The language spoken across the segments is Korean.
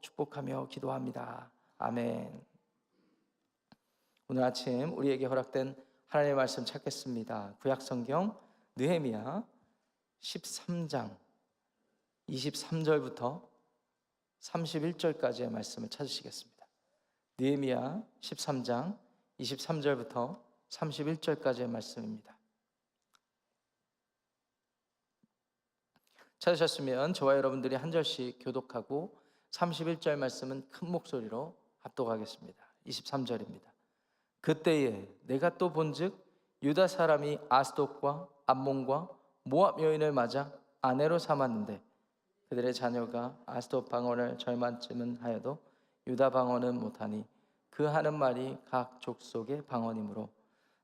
축복하며 기도합니다. 아멘. 오늘 아침 우리에게 허락된 하나님의 말씀 찾겠습니다. 구약 성경 느헤미야 13장 23절부터 31절까지의 말씀을 찾으시겠습니다. 느헤미야 13장 23절부터 31절까지의 말씀입니다. 찾으셨으면 저와 여러분들이 한 절씩 교독하고 31절 말씀은 큰 목소리로 합독하겠습니다. 23절입니다. 그때에 내가 또 본즉 유다 사람이 아스돗과 암몬과 모압 여인을 맞아 아내로 삼았는데 그들의 자녀가 아스돗 방언을 절만쯤은 하여도 유다 방언은 못하니 그 하는 말이 각 족속의 방언이므로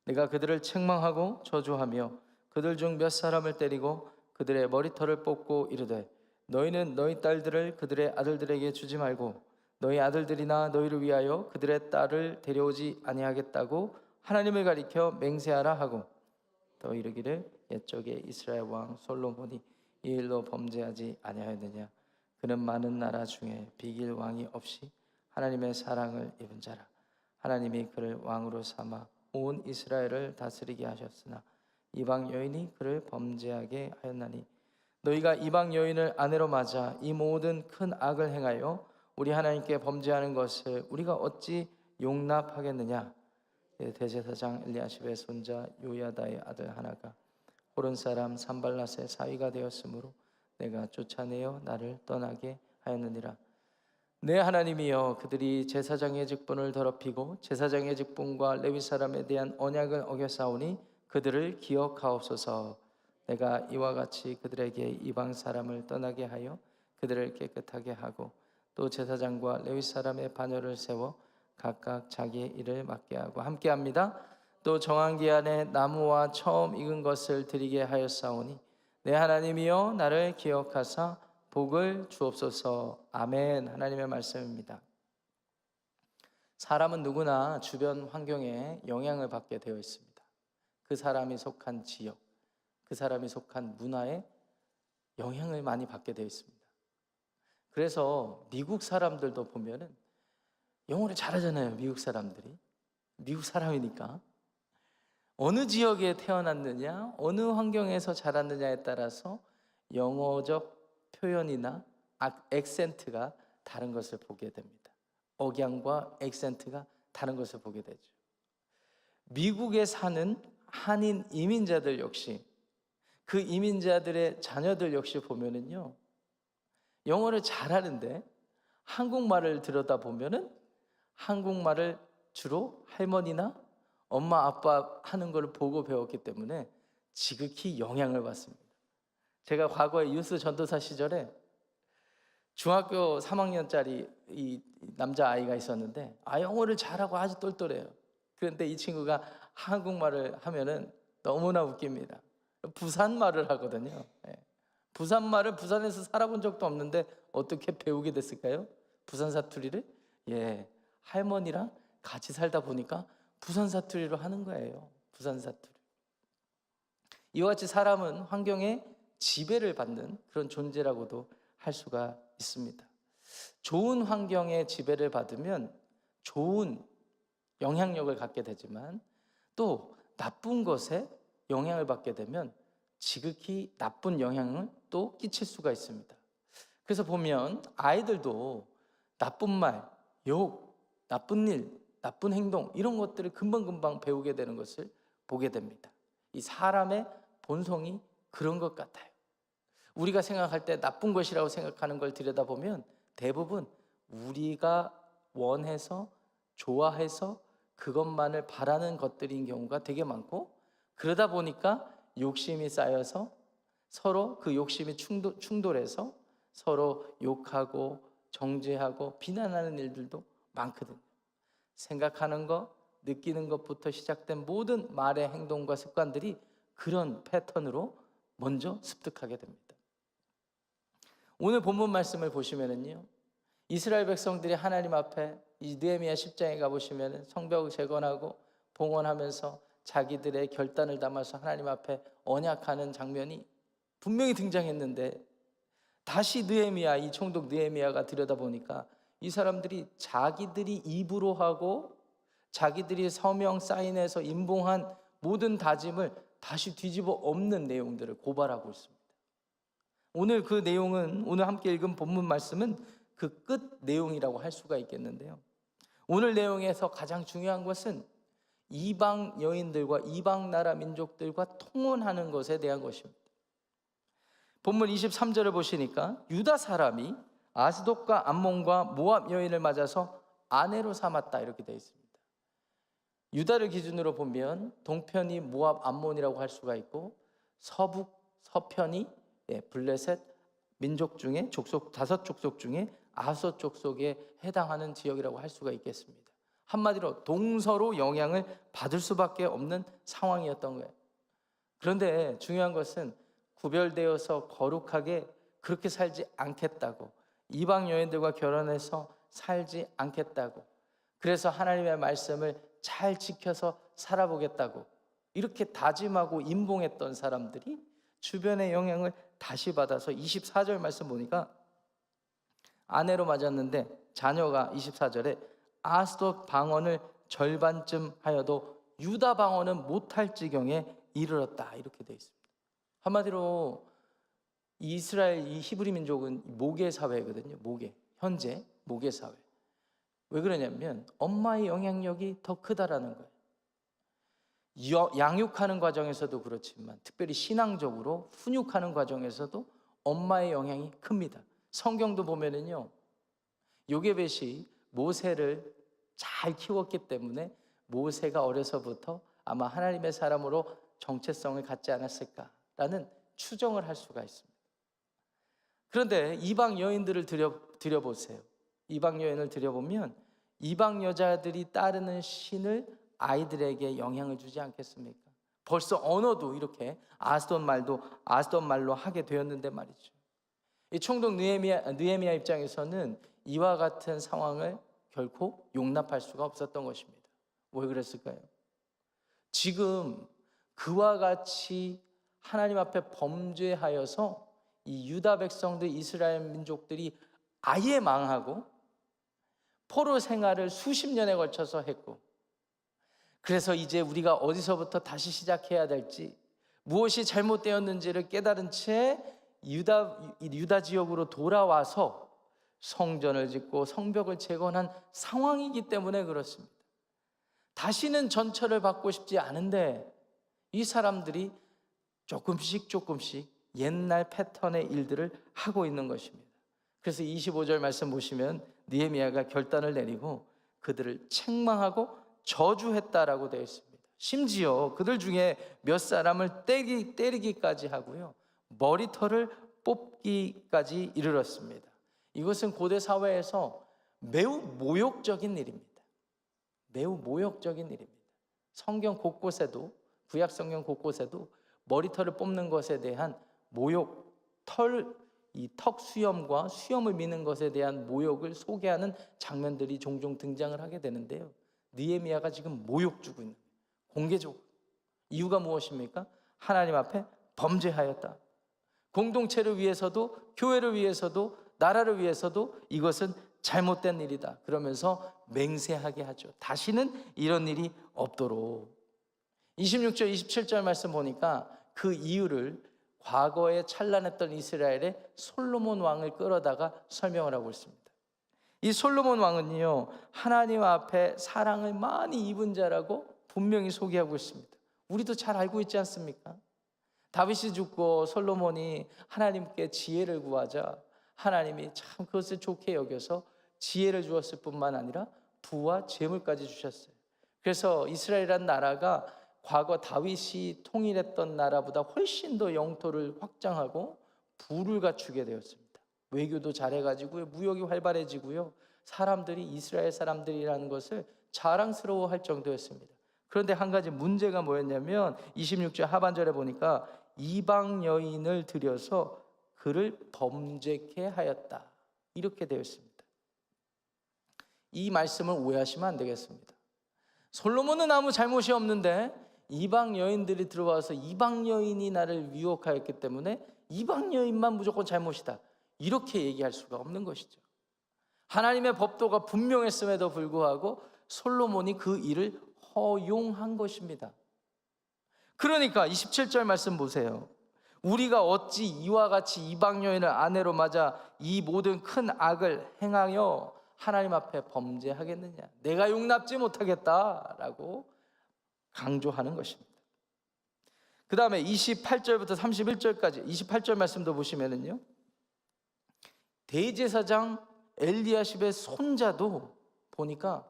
내가 그들을 책망하고 저주하며 그들 중 몇 사람을 때리고 그들의 머리털을 뽑고 이르되 너희는 너희 딸들을 그들의 아들들에게 주지 말고 너희 아들들이나 너희를 위하여 그들의 딸을 데려오지 아니하겠다고 하나님을 가리켜 맹세하라 하고 또 이르기를 옛적에 이스라엘 왕 솔로몬이 이 일로 범죄하지 아니하였느냐? 그는 많은 나라 중에 비길 왕이 없이 하나님의 사랑을 입은 자라. 하나님이 그를 왕으로 삼아 온 이스라엘을 다스리게 하셨으나 이방 여인이 그를 범죄하게 하였나니 너희가 이방 여인을 아내로 맞아 이 모든 큰 악을 행하여 우리 하나님께 범죄하는 것을 우리가 어찌 용납하겠느냐? 예, 대제사장 엘리야십의 손자 요야다의 아들 하나가 호른 사람 산발랏의 사위가 되었으므로 내가 쫓아내어 나를 떠나게 하였느니라. 내 하나님이여 그들이 제사장의 직분을 더럽히고 제사장의 직분과 레위 사람에 대한 언약을 어겨 싸우니 그들을 기억하옵소서 내가 이와 같이 그들에게 이방 사람을 떠나게 하여 그들을 깨끗하게 하고 또 제사장과 레위 사람의 반열을 세워 각각 자기의 일을 맡게 하고 함께합니다. 또 정한 기한에 나무와 처음 익은 것을 드리게 하였사오니 내 하나님이여 나를 기억하사 복을 주옵소서. 아멘. 하나님의 말씀입니다. 사람은 누구나 주변 환경에 영향을 받게 되어 있습니다. 그 사람이 속한 지역, 그 사람이 속한 문화에 영향을 많이 받게 되어 있습니다. 그래서 미국 사람들도 보면은 영어를 잘하잖아요. 미국 사람들이. 미국 사람이니까. 어느 지역에 태어났느냐, 어느 환경에서 자랐느냐에 따라서 영어적 표현이나 악- 액센트가 다른 것을 보게 됩니다. 억양과 액센트가 다른 것을 보게 되죠. 미국에 사는 한인 이민자들 역시 그 이민자들의 자녀들 역시 보면은요. 영어를 잘하는데 한국말을 들여다 보면은 한국말을 주로 할머니나 엄마 아빠 하는 걸 보고 배웠기 때문에 지극히 영향을 받습니다. 제가 과거에 유스 전도사 시절에 중학교 3학년짜리 이 남자 아이가 있었는데 아 영어를 잘하고 아주 똘똘해요. 그런데 이 친구가 한국말을 하면은 너무나 웃깁니다. 부산 말을 하거든요. 예. 부산 말을 부산에서 살아본 적도 없는데 어떻게 배우게 됐을까요? 부산 사투리를 예 할머니랑 같이 살다 보니까 부산 사투리로 하는 거예요. 부산 사투리. 이와 같이 사람은 환경에 지배를 받는 그런 존재라고도 할 수가 있습니다. 좋은 환경에 지배를 받으면 좋은 영향력을 갖게 되지만 또 나쁜 것에 영향을 받게 되면 지극히 나쁜 영향을 또 끼칠 수가 있습니다. 그래서 보면 아이들도 나쁜 말, 욕, 나쁜 일, 나쁜 행동 이런 것들을 금방금방 배우게 되는 것을 보게 됩니다. 이 사람의 본성이 그런 것 같아요. 우리가 생각할 때 나쁜 것이라고 생각하는 걸 들여다보면 대부분 우리가 원해서 좋아해서 그것만을 바라는 것들인 경우가 되게 많고 그러다 보니까 욕심이 쌓여서 서로 그 욕심이 충돌, 충돌해서 서로 욕하고 정죄하고 비난하는 일들도 많거든요. 생각하는 것, 느끼는 것부터 시작된 모든 말의 행동과 습관들이 그런 패턴으로 먼저 습득하게 됩니다. 오늘 본문 말씀을 보시면은요. 이스라엘 백성들이 하나님 앞에 이 느헤미야 10장에 가 보시면은 성벽을 재건하고 봉헌하면서 자기들의 결단을 담아서 하나님 앞에 언약하는 장면이 분명히 등장했는데 다시 느헤미야 이 총독 느헤미야가 들여다보니까 이 사람들이 자기들이 입으로 하고 자기들이 서명 사인해서 임봉한 모든 다짐을 다시 뒤집어 엎는 내용들을 고발하고 있습니다. 오늘 그 내용은 오늘 함께 읽은 본문 말씀은 그 끝 내용이라고 할 수가 있겠는데요. 오늘 내용에서 가장 중요한 것은 이방 여인들과 이방 나라 민족들과 통혼하는 것에 대한 것입니다. 본문 23절을 보시니까 유다 사람이 아스돗과 암몬과 모압 여인을 맞아서 아내로 삼았다 이렇게 되어 있습니다. 유다를 기준으로 보면 동편이 모압 암몬이라고 할 수가 있고 서북 서편이 예, 블레셋 민족 중에 족속 다섯 족속 중에 아섯 족속에 해당하는 지역이라고 할 수가 있겠습니다. 한마디로 동서로 영향을 받을 수밖에 없는 상황이었던 거예요. 그런데 중요한 것은 구별되어서 거룩하게 그렇게 살지 않겠다고 이방 여인들과 결혼해서 살지 않겠다고 그래서 하나님의 말씀을 잘 지켜서 살아보겠다고 이렇게 다짐하고 임봉했던 사람들이 주변의 영향을 다시 받아서 24절 말씀 보니까 아내로 맞았는데 자녀가 24절에 아스돗 방언을 절반쯤 하여도 유다 방언은 못할 지경에 이르렀다 이렇게 되어 있습니다. 한마디로 이 이스라엘 이 히브리 민족은 모계 사회거든요. 모계 현재 모계 사회. 왜 그러냐면 엄마의 영향력이 더 크다라는 거예요. 여- 양육하는 과정에서도 그렇지만 특별히 신앙적으로 훈육하는 과정에서도 엄마의 영향이 큽니다. 성경도 보면은요. 요게벳이 모세를 잘 키웠기 때문에 모세가 어려서부터 아마 하나님의 사람으로 정체성을 갖지 않았을까라는 추정을 할 수가 있습니다. 그런데 이방 여인들을 들여, 들여보세요. 이방 여인을 들여보면 이방 여자들이 따르는 신을 아이들에게 영향을 주지 않겠습니까? 벌써 언어도 이렇게 아스돈 말도 아스돈 말로 하게 되었는데 말이죠. 이 총독 느헤미야, 느헤미야 입장에서는 이와 같은 상황을 결코 용납할 수가 없었던 것입니다. 왜 그랬을까요? 지금 그와 같이 하나님 앞에 범죄하여서 이 유다 백성들 이스라엘 민족들이 아예 망하고 포로 생활을 수십 년에 걸쳐서 했고 그래서 이제 우리가 어디서부터 다시 시작해야 될지 무엇이 잘못되었는지를 깨달은 채 유다 유다 지역으로 돌아와서 성전을 짓고 성벽을 재건한 상황이기 때문에 그렇습니다. 다시는 전철을 받고 싶지 않은데 이 사람들이 조금씩 조금씩 옛날 패턴의 일들을 하고 있는 것입니다. 그래서 25절 말씀 보시면 니에미아가 결단을 내리고 그들을 책망하고 저주했다라고 되어 있습니다. 심지어 그들 중에 몇 사람을 때리, 때리기까지 하고요. 머리털을 뽑기까지 이르렀습니다. 이것은 고대 사회에서 매우 모욕적인 일입니다. 매우 모욕적인 일입니다. 성경 곳곳에도 구약 성경 곳곳에도 머리털을 뽑는 것에 대한 모욕, 털, 이 턱 수염과 수염을 미는 것에 대한 모욕을 소개하는 장면들이 종종 등장을 하게 되는데요. 느헤미야가 지금 모욕 주고 있는. 공개적으로. 이유가 무엇입니까? 하나님 앞에 범죄하였다. 공동체를 위해서도 교회를 위해서도 나라를 위해서도 이것은 잘못된 일이다. 그러면서 맹세하게 하죠. 다시는 이런 일이 없도록. 26절, 27절 말씀 보니까 그 이유를 과거에 찬란했던 이스라엘의 솔로몬 왕을 끌어다가 설명을 하고 있습니다. 이 솔로몬 왕은요, 하나님 앞에 사랑을 많이 입은 자라고 분명히 소개하고 있습니다. 우리도 잘 알고 있지 않습니까? 다윗이 죽고 솔로몬이 하나님께 지혜를 구하자 하나님이 참 그것을 좋게 여겨서 지혜를 주었을 뿐만 아니라 부와 재물까지 주셨어요. 그래서 이스라엘이란 나라가 과거 다윗이 통일했던 나라보다 훨씬 더 영토를 확장하고 부를 갖추게 되었습니다. 외교도 잘해가지고요, 무역이 활발해지고요, 사람들이 이스라엘 사람들이라는 것을 자랑스러워할 정도였습니다. 그런데 한 가지 문제가 뭐였냐면 26절 하반절에 보니까 이방 여인을 들여서 그를 범죄케 하였다. 이렇게 되어 있습니다. 이 말씀을 오해하시면 안 되겠습니다. 솔로몬은 아무 잘못이 없는데 이방 여인들이 들어와서 이방 여인이 나를 유혹하였기 때문에 이방 여인만 무조건 잘못이다. 이렇게 얘기할 수가 없는 것이죠. 하나님의 법도가 분명했음에도 불구하고 솔로몬이 그 일을 허용한 것입니다. 그러니까 27절 말씀 보세요. 우리가 어찌 이와 같이 이방 여인을 아내로 맞아 이 모든 큰 악을 행하여 하나님 앞에 범죄하겠느냐? 내가 용납지 못하겠다라고 강조하는 것입니다. 그 다음에 28절부터 31절까지 28절 말씀도 보시면은요. 대제사장 엘리야십의 손자도 보니까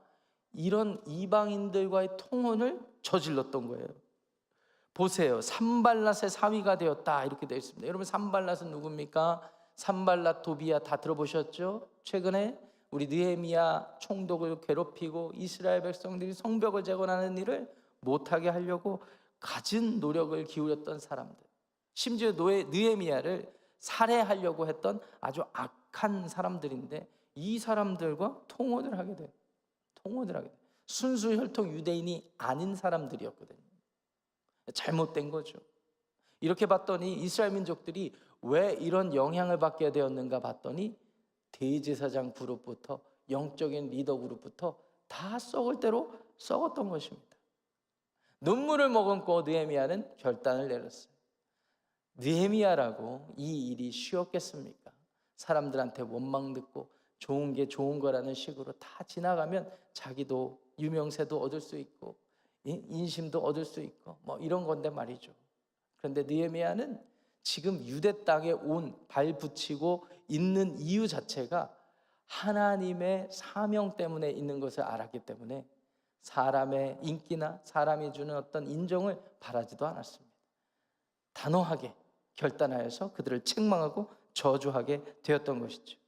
이런 이방인들과의 통혼을 저질렀던 거예요. 보세요. 산발랏의 사위가 되었다 이렇게 되어 있습니다. 여러분 산발랏은 누굽니까? 산발랏 도비야 다 들어보셨죠? 최근에 우리 느헤미야 총독을 괴롭히고 이스라엘 백성들이 성벽을 재건하는 일을 못하게 하려고 가진 노력을 기울였던 사람들. 심지어 노예, 느헤미야를 살해하려고 했던 아주 악한 사람들인데 이 사람들과 통혼을 하게 돼요. 통혼을 하게 돼요. 순수 혈통 유대인이 아닌 사람들이었거든요. 잘못된 거죠. 이렇게 봤더니 이스라엘 민족들이 왜 이런 영향을 받게 되었는가 봤더니 대제사장 그룹부터 영적인 리더 그룹부터 다 썩을 대로 썩었던 것입니다. 눈물을 머금고 느헤미야는 결단을 내렸어요. 느헤미야라고 이 일이 쉬웠겠습니까? 사람들한테 원망 듣고 좋은 게 좋은 거라는 식으로 다 지나가면 자기도 유명세도 얻을 수 있고 인심도 얻을 수 있고 뭐 이런 건데 말이죠. 그런데 느헤미야는 지금 유대 땅에 온 발 붙이고 있는 이유 자체가 하나님의 사명 때문에 있는 것을 알았기 때문에 사람의 인기나 사람이 주는 어떤 인정을 바라지도 않았습니다. 단호하게 결단하여서 그들을 책망하고 저주하게 되었던 것이죠.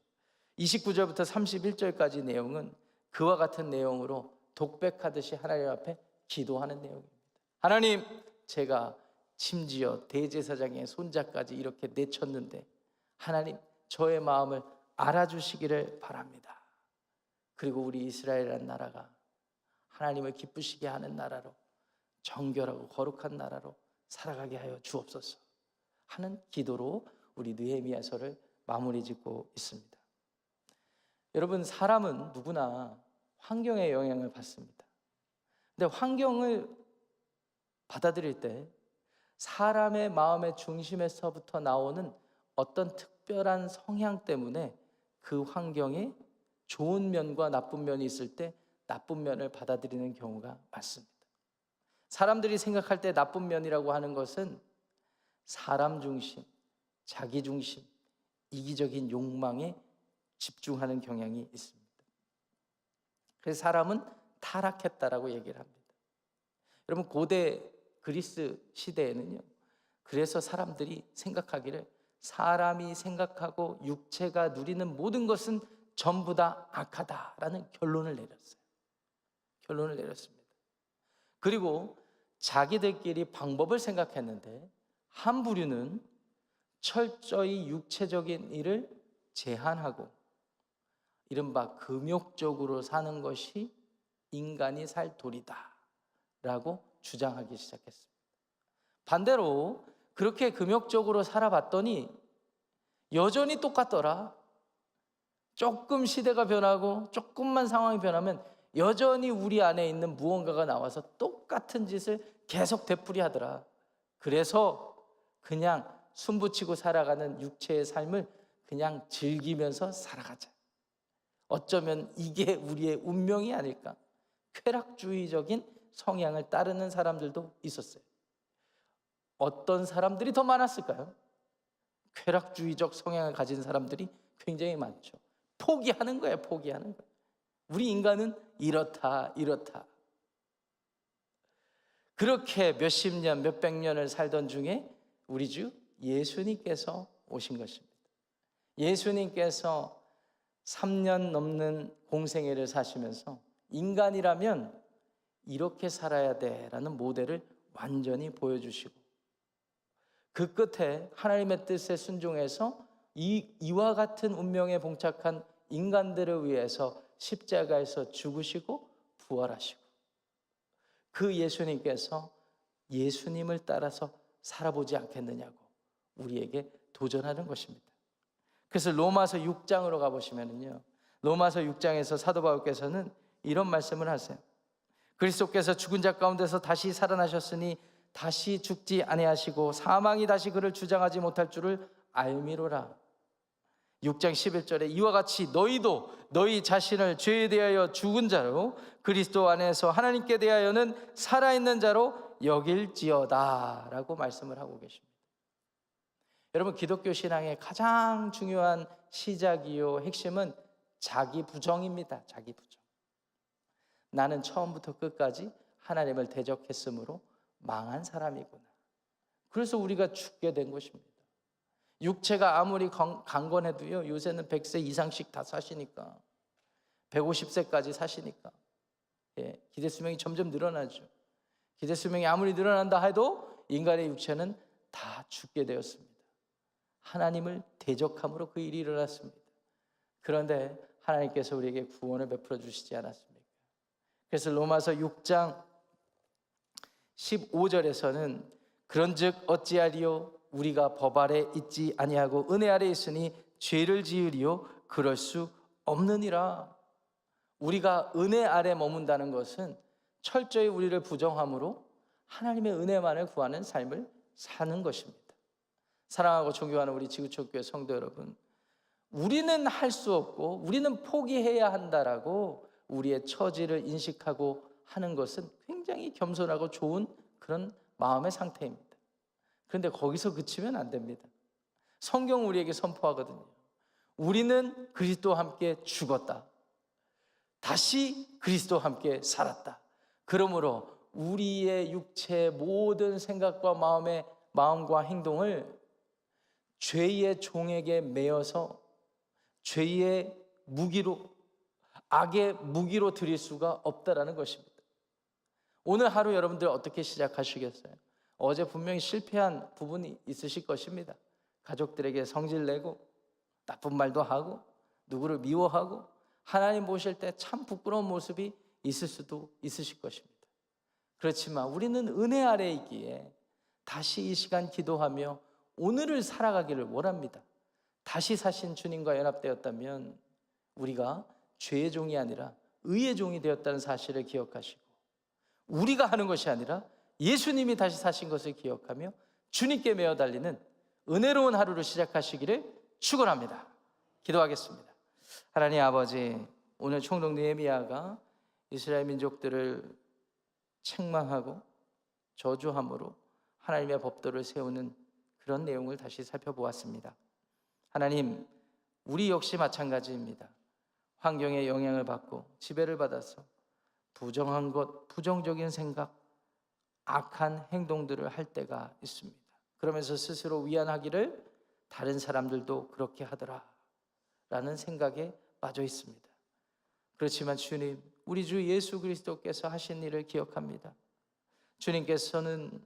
29절부터 31절까지 내용은 그와 같은 내용으로 독백하듯이 하나님 앞에 기도하는 내용입니다. 하나님, 제가 심지어 대제사장의 손자까지 이렇게 내쳤는데 하나님, 저의 마음을 알아주시기를 바랍니다. 그리고 우리 이스라엘이라는 나라가 하나님을 기쁘시게 하는 나라로 정결하고 거룩한 나라로 살아가게 하여 주옵소서 하는 기도로 우리 느헤미야서를 마무리 짓고 있습니다. 여러분 사람은 누구나 환경의 영향을 받습니다. 근데 환경을 받아들일 때 사람의 마음의 중심에서부터 나오는 어떤 특별한 성향 때문에 그 환경에 좋은 면과 나쁜 면이 있을 때 나쁜 면을 받아들이는 경우가 많습니다. 사람들이 생각할 때 나쁜 면이라고 하는 것은 사람 중심, 자기 중심, 이기적인 욕망에 집중하는 경향이 있습니다. 그래서 사람은 타락했다라고 얘기를 합니다. 여러분 고대 그리스 시대에는요. 그래서 사람들이 생각하기를 사람이 생각하고 육체가 누리는 모든 것은 전부 다 악하다라는 결론을 내렸어요. 결론을 내렸습니다. 그리고 자기들끼리 방법을 생각했는데 한 부류는 철저히 육체적인 일을 제한하고 이른바 금욕적으로 사는 것이 인간이 살 도리다 라고 주장하기 시작했습니다. 반대로 그렇게 금욕적으로 살아봤더니 여전히 똑같더라. 조금 시대가 변하고 조금만 상황이 변하면 여전히 우리 안에 있는 무언가가 나와서 똑같은 짓을 계속 되풀이하더라. 그래서 그냥 숨붙이고 살아가는 육체의 삶을 그냥 즐기면서 살아가자. 어쩌면 이게 우리의 운명이 아닐까. 쾌락주의적인 성향을 따르는 사람들도 있었어요. 어떤 사람들이 더 많았을까요? 쾌락주의적 성향을 가진 사람들이 굉장히 많죠. 포기하는 거예요, 포기하는 거. 우리 인간은 이렇다, 이렇다. 그렇게 몇십 년, 몇백 년을 살던 중에 우리 주 예수님께서 오신 것입니다. 예수님께서 3년 넘는 공생애를 사시면서 인간이라면 이렇게 살아야 돼라는 모델을 완전히 보여주시고 그 끝에 하나님의 뜻에 순종해서 이, 이와 같은 운명에 봉착한 인간들을 위해서 십자가에서 죽으시고 부활하시고 그 예수님께서 예수님을 따라서 살아보지 않겠느냐고 우리에게 도전하는 것입니다. 그래서 로마서 6장으로 가보시면은요. 로마서 6장에서 사도 바울께서는 이런 말씀을 하세요. 그리스도께서 죽은 자 가운데서 다시 살아나셨으니 다시 죽지 아니하시고 사망이 다시 그를 주장하지 못할 줄을 알미로라. 6장 11절에 이와 같이 너희도 너희 자신을 죄에 대하여 죽은 자로 그리스도 안에서 하나님께 대하여는 살아있는 자로 여길지어다 라고 말씀을 하고 계십니다. 여러분 기독교 신앙의 가장 중요한 시작이요 핵심은 자기 부정입니다. 자기 부정. 나는 처음부터 끝까지 하나님을 대적했으므로 망한 사람이구나. 그래서 우리가 죽게 된 것입니다. 육체가 아무리 강- 강건해도요, 요새는 100세 이상씩 다 사시니까. 150세까지 사시니까. 예, 기대 수명이 점점 늘어나죠. 기대 수명이 아무리 늘어난다 해도 인간의 육체는 다 죽게 되었습니다. 하나님을 대적함으로 그 일이 일어났습니다. 그런데 하나님께서 우리에게 구원을 베풀어 주시지 않았습니까? 그래서 로마서 6장 15절에서는 그런즉 어찌하리요 우리가 법 아래 있지 아니하고 은혜 아래 있으니 죄를 지으리요 그럴 수 없느니라. 우리가 은혜 아래 머문다는 것은 철저히 우리를 부정함으로 하나님의 은혜만을 구하는 삶을 사는 것입니다. 사랑하고 존경하는 우리 지구촌 교회 성도 여러분, 우리는 할 수 없고 우리는 포기해야 한다라고 우리의 처지를 인식하고 하는 것은 굉장히 겸손하고 좋은 그런 마음의 상태입니다. 그런데 거기서 그치면 안 됩니다. 성경 우리에게 선포하거든요. 우리는 그리스도와 함께 죽었다. 다시 그리스도와 함께 살았다. 그러므로 우리의 육체의 모든 생각과 마음의 마음과 행동을 죄의 종에게 매여서 죄의 무기로 악의 무기로 드릴 수가 없다라는 것입니다. 오늘 하루 여러분들 어떻게 시작하시겠어요? 어제 분명히 실패한 부분이 있으실 것입니다. 가족들에게 성질 내고 나쁜 말도 하고 누구를 미워하고 하나님 보실 때 참 부끄러운 모습이 있을 수도 있으실 것입니다. 그렇지만 우리는 은혜 아래에 있기에 다시 이 시간 기도하며 오늘을 살아가기를 원합니다. 다시 사신 주님과 연합되었다면 우리가 죄의 종이 아니라 의의 종이 되었다는 사실을 기억하시고 우리가 하는 것이 아니라 예수님이 다시 사신 것을 기억하며 주님께 매어 달리는 은혜로운 하루를 시작하시기를 축원합니다. 기도하겠습니다. 하나님 아버지, 오늘 총독 느헤미야가 이스라엘 민족들을 책망하고 저주함으로 하나님의 법도를 세우는 그런 내용을 다시 살펴보았습니다. 하나님, 우리 역시 마찬가지입니다. 환경의 영향을 받고 지배를 받아서 부정한 것, 부정적인 생각, 악한 행동들을 할 때가 있습니다. 그러면서 스스로 위안하기를 다른 사람들도 그렇게 하더라 라는 생각에 빠져 있습니다. 그렇지만 주님, 우리 주 예수 그리스도께서 하신 일을 기억합니다. 주님께서는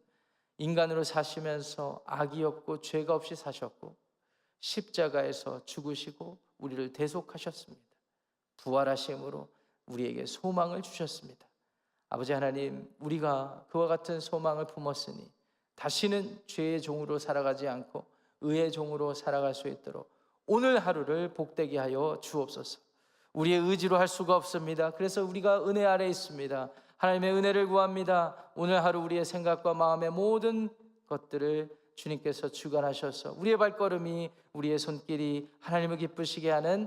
인간으로 사시면서 악이 없고 죄가 없이 사셨고 십자가에서 죽으시고 우리를 대속하셨습니다. 부활하심으로 우리에게 소망을 주셨습니다. 아버지 하나님, 우리가 그와 같은 소망을 품었으니 다시는 죄의 종으로 살아가지 않고 의의 종으로 살아갈 수 있도록 오늘 하루를 복되게 하여 주옵소서. 우리의 의지로 할 수가 없습니다. 그래서 우리가 은혜 아래 있습니다. 하나님의 은혜를 구합니다. 오늘 하루 우리의 생각과 마음의 모든 것들을 주님께서 주관하셔서 우리의 발걸음이 우리의 손길이 하나님을 기쁘시게 하는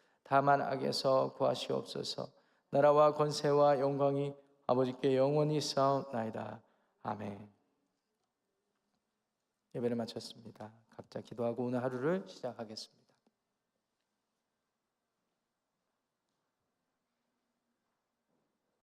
다만 악에서 구하시옵소서. 나라와 권세와 영광이 아버지께 영원히 싸움나이다. 아멘. 예배를 마쳤습니다. 각자 기도하고 오늘 하루를 시작하겠습니다.